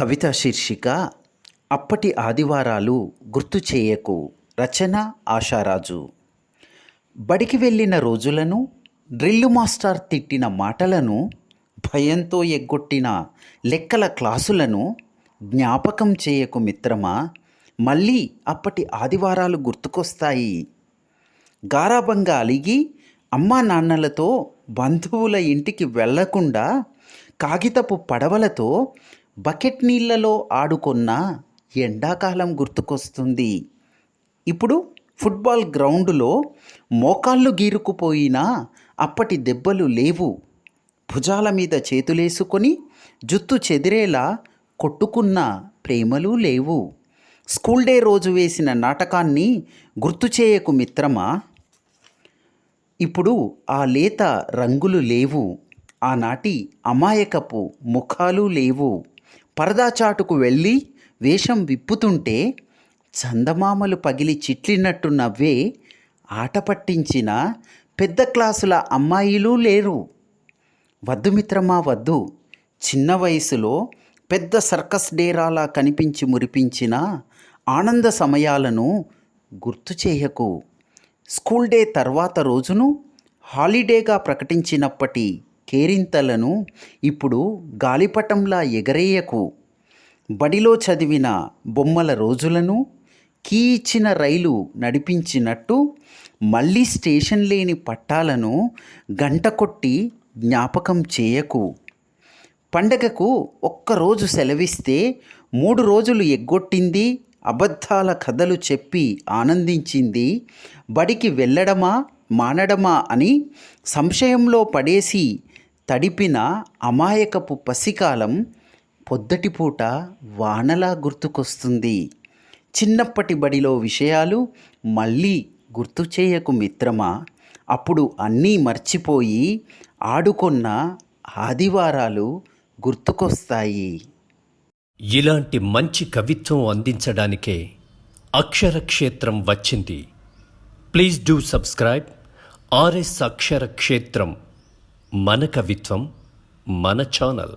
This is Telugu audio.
కవిత శీర్షిక అప్పటి ఆదివారాలు గుర్తు చేయకు రచన ఆశారాజు. బడికి వెళ్ళిన రోజులను డ్రిల్లు మాస్టర్ తిట్టిన మాటలను భయంతో ఎగ్గొట్టిన లెక్కల క్లాసులను జ్ఞాపకం చేయకు మిత్రమా మళ్ళీ అప్పటి ఆదివారాలు గుర్తుకొస్తాయి. గారాభంగా అలిగి అమ్మా నాన్నలతో బంధువుల ఇంటికి వెళ్ళకుండా కాగితపు పడవలతో బకెట్ నీళ్ళలో ఆడుకున్న ఎండాకాలం గుర్తుకొస్తుంది. ఇప్పుడు ఫుట్బాల్ గ్రౌండ్లో మోకాళ్ళు గీరుకుపోయినా అప్పటి దెబ్బలు లేవు. భుజాల మీద చేతులేసుకొని జుత్తు చెదిరేలా కొట్టుకున్న ప్రేమలు లేవు. స్కూల్ డే రోజు వేసిన నాటకాన్ని గుర్తు చేయకు మిత్రమా? ఇప్పుడు ఆ లేత రంగులు లేవు. ఆనాటి అమాయకపు ముఖాలు లేవు. పరదా చాటుకు వెళ్ళి వేషం విప్పుతుంటే చందమామలు పగిలి చిట్లినట్టు నవ్వే ఆట పట్టించిన పెద్ద క్లాసుల అమ్మాయిలు లేరు. వద్దు మిత్రమా వద్దు. చిన్న వయసులో పెద్ద సర్కస్ డేరాలా కనిపించి మురిపించిన ఆనంద సమయాలను గుర్తు చేయకు. స్కూల్ డే తర్వాత రోజును హాలిడేగా ప్రకటించినప్పటి కేరింతలను ఇప్పుడు గాలిపటంలా ఎగరేయకు. బడిలో చదివిన బొమ్మల రోజులను కీ ఇచ్చిన రైలు నడిపించినట్టు మళ్ళీ స్టేషన్ లేని పట్టాలను గంట కొట్టి జ్ఞాపకం చేయకు. పండగకు ఒక్కరోజు సెలవిస్తే మూడు రోజులు ఎగ్గొట్టింది అబద్ధాల కథలు చెప్పి ఆనందించింది బడికి వెళ్ళడమా? మానడమా అని సంశయంలో పడేసి తడిపిన అమాయకపు పసికాలం పొద్దటిపూట వానలా గుర్తుకొస్తుంది. చిన్నప్పటి బడిలో విషయాలు మళ్ళీ గుర్తు చేయకు మిత్రమా? అప్పుడు అన్నీ మర్చిపోయి ఆడుకున్న ఆదివారాలు గుర్తుకొస్తాయి. ఇలాంటి మంచి కవిత్వం అందించడానికే అక్షరక్షేత్రం వచ్చింది. Please do subscribe. R S Akshara Kshetram మన కవిత్వం మన ఛానల్.